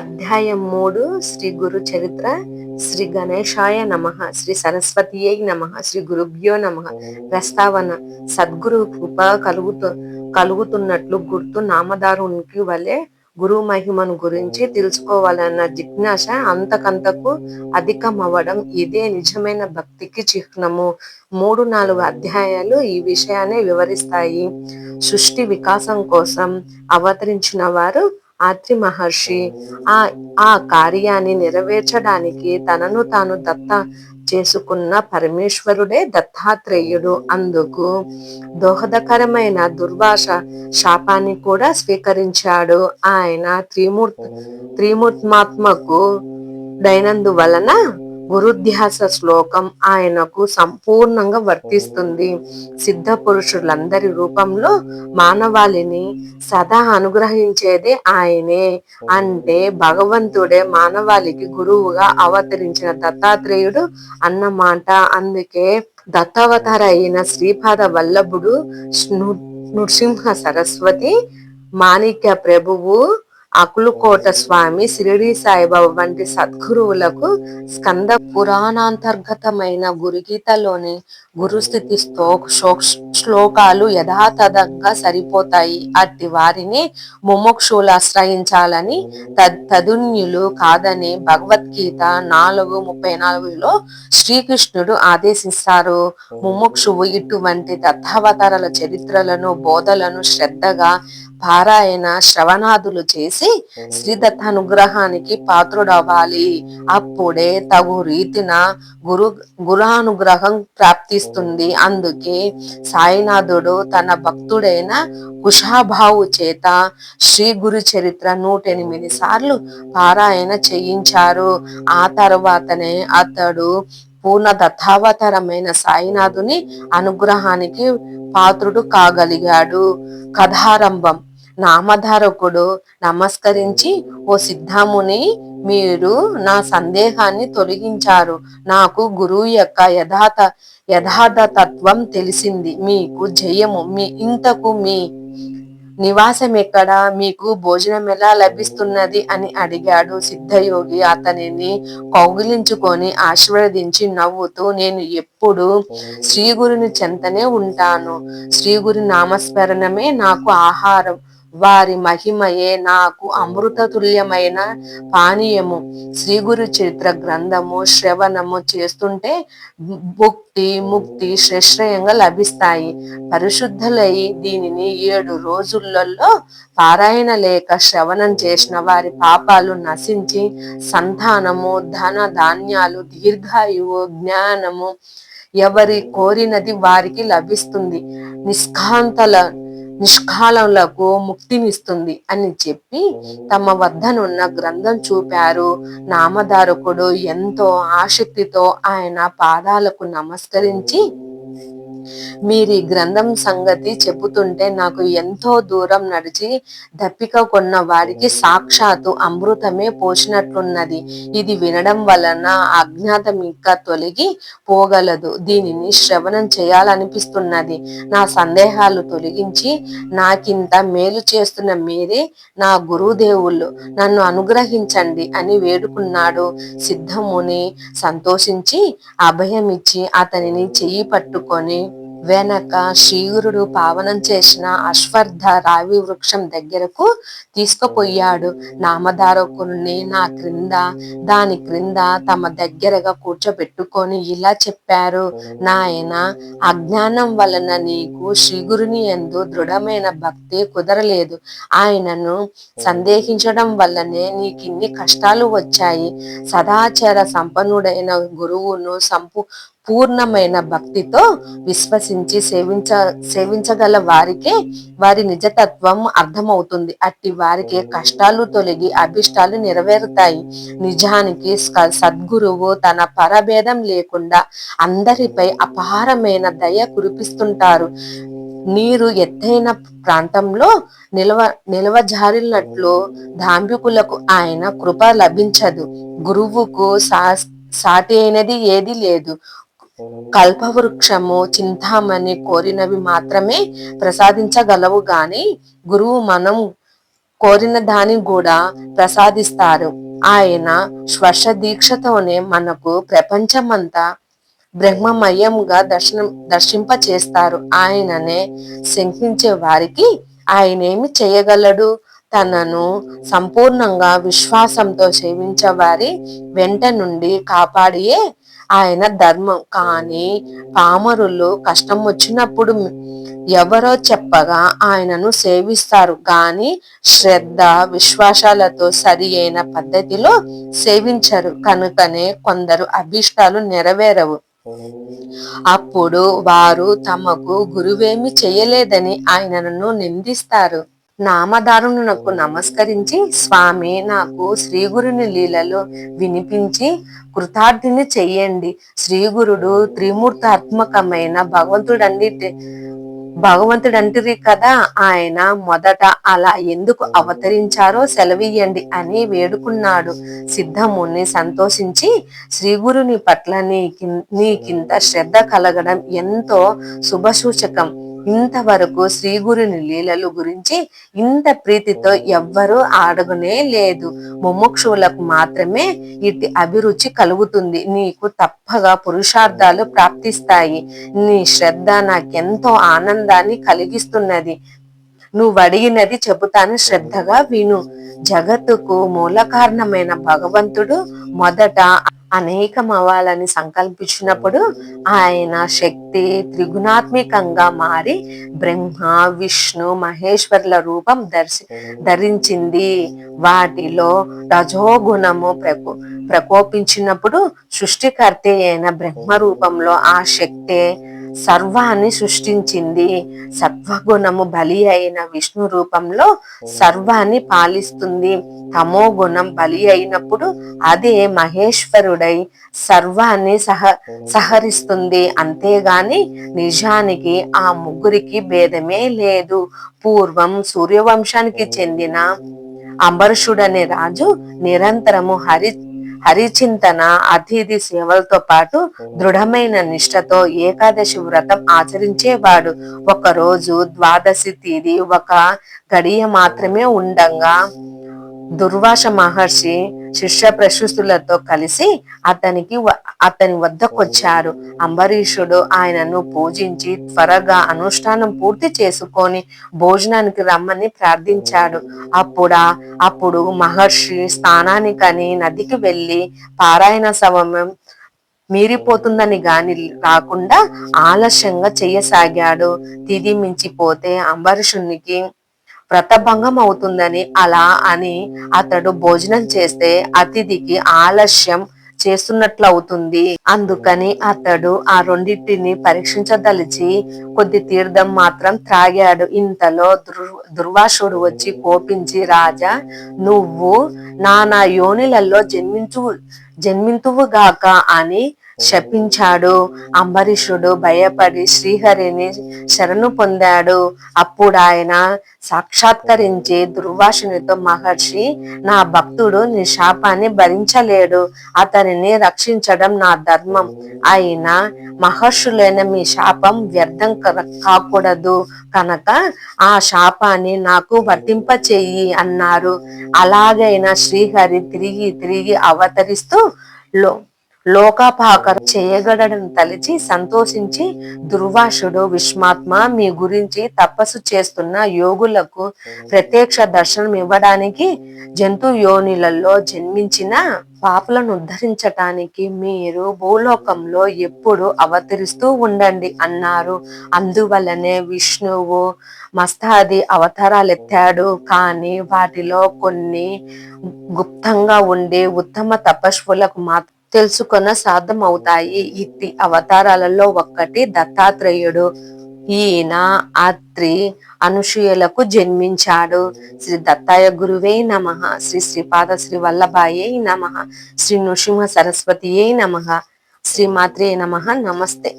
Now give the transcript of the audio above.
అధ్యాయం మూడు శ్రీ గురు చరిత్ర శ్రీ గణేశాయ నమ శ్రీ సరస్వతియై నమ శ్రీ గురుభ్యో నమ. ప్రస్తావన సద్గురు కృప కలుగుతు కలుగుతున్నట్లు గుర్తు నామదారునికి వలె గురు మహిమను గురించి తెలుసుకోవాలన్న జిజ్ఞాస అంతకంతకు అధికమవ్వడం ఇదే నిజమైన భక్తికి చిహ్నము. మూడు నాలుగు అధ్యాయాలు ఈ విషయాన్ని వివరిస్తాయి. సృష్టి వికాసం కోసం అవతరించిన వారు ఆత్రి మహర్షి ఆ ఆ కార్యాన్ని నెరవేర్చడానికి తనను తాను దత్త చేసుకున్న పరమేశ్వరుడే దత్తాత్రేయుడు. అందుకు దోహదకరమైన దుర్వాస శాపాన్ని కూడా స్వీకరించాడు. ఆయన త్రిమూర్తి త్రిమూర్త్మాత్మకు దైనందు వలన గురుధ్యాస శ్లోకం ఆయనకు సంపూర్ణంగా వర్తిస్తుంది. సిద్ధ పురుషులందరి రూపంలో మానవాళిని సదా అనుగ్రహించేదే ఆయనే. అంటే భగవంతుడే మానవాళికి గురువుగా అవతరించిన దత్తాత్రేయుడు అన్నమాట. అందుకే దత్తావతార అయిన శ్రీపాద వల్లభుడు నృసింహ సరస్వతి మాణిక్య ప్రభువు అకులుకోట స్వామి సిరిడి సాయిబాబా వంటి సద్గురువులకు స్కంద పురాణాంతర్గతమైన గురుగీతలోని గురుస్థితి శ్లోకాలు యథాతథంగా సరిపోతాయి. అట్టి వారిని ముముక్షులు ఆశ్రయించాలని తదున్యులు కాదని భగవద్గీత నాలుగు ముప్పై నాలుగులో శ్రీకృష్ణుడు ఆదేశిస్తారు. ముముక్షువు ఇటువంటి దత్తావతారాల చరిత్రలను బోధలను శ్రద్ధగా పారాయణ శ్రవణాదులు చేసి శ్రీదత్త అనుగ్రహానికి పాత్రుడవ్వాలి. అప్పుడే తగు రీతిన గురు గురానుగ్రహం ప్రాప్తిస్తుంది. అందుకే సాయినాథుడు తన భక్తుడైన కుషాభావు చేత శ్రీ గురు చరిత్ర నూట ఎనిమిది సార్లు పారాయణ చేయించారు. ఆ తర్వాతనే అతడు పూర్ణ దత్తావతరమైన సాయినాథుని అనుగ్రహానికి పాత్రుడు కాగలిగాడు. కథారంభం. నామధారకుడు నమస్కరించి ఓ సిద్ధముని మీరు నా సందేహాన్ని తొలగించారు. నాకు గురువు యొక్క యథాత యథార్థ తత్వం తెలిసింది. మీకు జయము మీ ఇంతకు మీ నివాసం ఎక్కడ? మీకు భోజనం ఎలా లభిస్తున్నది? అని అడిగాడు సిద్ధయోగి. అతనిని కౌగిలించుకొని ఆశీర్వదించి నవ్వుతూ నేను ఎప్పుడు శ్రీగురుని చెంతనే ఉంటాను. శ్రీగురి నామస్మరణమే నాకు ఆహారం. వారి మహిమయే నాకు అమృత తుల్యమైన పానీయము. శ్రీ గురు చరిత్ర గ్రంథము శ్రవణము చేస్తుంటే భుక్తి ముక్తి శ్రేష్టంగా లభిస్తాయి. పరిశుద్ధులై దీనిని ఏడు రోజులలో పారాయణ లేక శ్రవణం చేసిన వారి పాపాలు నశించి సంతానము ధన ధాన్యాలు దీర్ఘాయువు జ్ఞానము ఎవరి కోరినది వారికి లభిస్తుంది. నిష్కాంతల నిష్కాలములకు ముక్తినిస్తుంది అని చెప్పి తమ వద్దనున్న గ్రంథం చూపారు. నామధారకుడు ఎంతో ఆసక్తితో ఆయన పాదాలకు నమస్కరించి మీరు ఈ గ్రంథం సంగతి చెబుతుంటే నాకు ఎంతో దూరం నడిచి దప్పిక కొన్న వారికి సాక్షాత్తు అమృతమే పోసినట్లున్నది ఇది వినడం వలన అజ్ఞాతం ఇంకా తొలగి పోగలదు. దీనిని శ్రవణం చేయాలనిపిస్తున్నది. నా సందేహాలు తొలగించి నాకింత మేలు చేస్తున్న మీరే నా గురుదేవుళ్ళు నన్ను అనుగ్రహించండి అని వేడుకున్నాడు. సిద్ధముని సంతోషించి అభయమిచ్చి అతనిని చెయ్యి పట్టుకొని వెనక శ్రీగురుడు పావనం చేసిన అశ్వర్ధ రావి వృక్షం దగ్గరకు తీసుకుపోయాడు. నామధారకుని నా క్రింద? దాని క్రింద తమ దగ్గరగా కూర్చోబెట్టుకొని ఇలా చెప్పారు. నాయన అజ్ఞానం వలన నీకు శ్రీగురుని ఎందు దృఢమైన భక్తి కుదరలేదు. ఆయనను సందేహించడం వల్లనే నీకు ఇన్ని కష్టాలు వచ్చాయి. సదాచార సంపన్నుడైన గురువును సంపు పూర్ణమైన భక్తితో విశ్వసించి సేవించ సేవించగల వారికే వారి నిజతత్వం అర్థమవుతుంది. అట్టి వారికి కష్టాలు తొలగి అభిష్టాలు నెరవేరుతాయి. నిజానికి సద్గురువు తన పరభేదం లేకుండా అందరిపై అపారమైన దయ కురిపిస్తుంటారు. నీరు ఎత్తైన ప్రాంతంలో నిలవ నిలవజారినట్లు ధాంబికులకు ఆయన కృప లభించదు. గురువుకు సా సాటి అయినది ఏది లేదు. కల్పవృక్షము చింతామణి కోరినవి మాత్రమే ప్రసాదించగలవు గాని గురువు మనం కోరిన దాని కూడా ప్రసాదిస్తారు. ఆయన స్పర్శ దీక్షతోనే మనకు ప్రపంచమంతా బ్రహ్మమయంగా దర్శనం దర్శింప చేస్తారు ఆయననే శంకించే వారికి ఆయనేమి చేయగలడు? తనను సంపూర్ణంగా విశ్వాసంతో సేవించే వారి వెంట నుండి కాపాడియే ఆయన ధర్మం. కానీ పామరులు కష్టం వచ్చినప్పుడు ఎవరో చెప్పగా ఆయనను సేవిస్తారు. కానీ శ్రద్ధ విశ్వాసాలతో సరి అయిన పద్ధతిలో సేవించరు. కనుకనే కొందరు అభిష్టాలు నెరవేరవు. అప్పుడు వారు తమకు గురువేమి చేయలేదని ఆయనను నిందిస్తారు. నామదారుణకు నమస్కరించి స్వామి నాకు శ్రీగురుని లీలలో వినిపించి కృతార్థిని చెయ్యండి. శ్రీగురుడు త్రిమూర్తాత్మకమైన భగవంతుడన్నిటి భగవంతుడంటిరి కదా ఆయన మొదట అలా ఎందుకు అవతరించారో సెలవియ్యండి అని వేడుకున్నాడు. సిద్ధముని సంతోషించి శ్రీగురుని పట్ల నీకి నీకింత శ్రద్ధ కలగడం ఎంతో శుభసూచకం. ఇంతవరకు శ్రీ గురుని లీలలు గురించి ఇంత ప్రీతితో ఎవ్వరూ ఆడగునే లేదు. ముముక్షువులకు మాత్రమే ఇటు అభిరుచి కలుగుతుంది. నీకు తప్పగా పురుషార్థాలు ప్రాప్తిస్తాయి. నీ శ్రద్ధ నాకెంతో ఆనందాన్ని కలిగిస్తున్నది. నువ్వు అడిగినది చెబుతాను శ్రద్ధగా విను. జగత్తుకు మూల కారణమైన భగవంతుడు మొదట అనేకం అవ్వాలని సంకల్పించినప్పుడు ఆయన శక్తి త్రిగుణాత్మికంగా మారి బ్రహ్మ విష్ణు మహేశ్వర్ల రూపం దర్శి ధరించింది. వాటిలో రజోగుణము ప్రకో ప్రకోపించినప్పుడు సృష్టికర్త అయిన బ్రహ్మ రూపంలో ఆ శక్తే సర్వాన్ని సృష్టించింది. సత్వగుణము బలి అయిన విష్ణు రూపంలో సర్వాన్ని పాలిస్తుంది. తమో గుణం బలి అయినప్పుడు అదే మహేశ్వరుడై సర్వాన్ని సహ సహరిస్తుంది. అంతేగాని నిజానికి ఆ ముగ్గురికి భేదమే లేదు. పూర్వం సూర్యవంశానికి చెందిన అంబరుషుడనే రాజు నిరంతరము హరి హరిచింతన అతిథి సేవలతో పాటు దృఢమైన నిష్టతో ఏకాదశి వ్రతం ఆచరించేవాడు. ఒక రోజు ద్వాదశి తీది ఒక గడియ మాత్రమే ఉండంగా. దుర్వాస మహర్షి శిష్య ప్రశస్తులతో కలిసి అతనికి అతని వద్దకొచ్చారు. అంబరీషుడు ఆయనను పూజించి త్వరగా అనుష్ఠానం పూర్తి చేసుకొని భోజనానికి రమ్మని ప్రార్థించాడు. అప్పుడా అప్పుడు మహర్షి స్థానానికని నదికి వెళ్ళి పారాయణ సమయం మీరిపోతుందని గాని రాకుండా ఆలస్యంగా చెయ్యసాగాడు తిది మించిపోతే అంబరీషునికి వ్రతభంగం అవుతుందని అలా అని అతడు భోజనం చేస్తే అతిథికి ఆలస్యం చేస్తున్నట్లు అవుతుంది అందుకని అతడు ఆ రెండింటిని పరీక్షించదలిచి కొద్ది తీర్థం మాత్రం త్రాగాడు. ఇంతలో దుర్వాసుడు వచ్చి కోపించి రాజా నువ్వు నానా యోనిలలో జన్మించు జన్మింతువుగాక అని శపించాడు. అంబరీషుడు భయపడి శ్రీహరిని శరణు పొందాడు. అప్పుడు ఆయన సాక్షాత్కరించి దుర్వాసునితో మహర్షి నా భక్తుడు నీ శాపాన్ని భరించలేడు. అతనిని రక్షించడం నా ధర్మం. అయినా మహర్షులైన మీ శాపం వ్యర్థం కాకూడదు. కనుక ఆ శాపాన్ని నాకు వర్తింప చెయ్యి అన్నారు. అలాగైనా శ్రీహరి తిరిగి తిరిగి అవతరిస్తూ లో లోకాపాకర చేయగలడని తలిచి సంతోషించి దుర్వాసుడు విష్మాత్మ మీ గురించి తపస్సు చేస్తున్న యోగులకు ప్రత్యక్ష దర్శనం ఇవ్వడానికి జంతు యోనిలలో జన్మించిన పాపలను ఉద్ధరించటానికి మీరు భూలోకంలో ఎప్పుడు అవతరిస్తూ ఉండండి అన్నారు. అందువల్లనే విష్ణువు మస్తాది అవతారాలెత్తాడు. కానీ వాటిలో కొన్ని గుప్తంగా ఉండే ఉత్తమ తపస్వులకు మాత్రం తెలుసుకొన సాధం అవుతాయి ఇట్టి అవతారాలలో ఒక్కటి దత్తాత్రేయుడు. ఈయన అత్రి అనుషుయలకు జన్మించాడు. శ్రీ దత్తాయ గురువే నమ. శ్రీ శ్రీపాద శ్రీ వల్లభాయే నమ. శ్రీ నృసింహ సరస్వతియే నమ. శ్రీమాత్రే నమ. నమస్తే.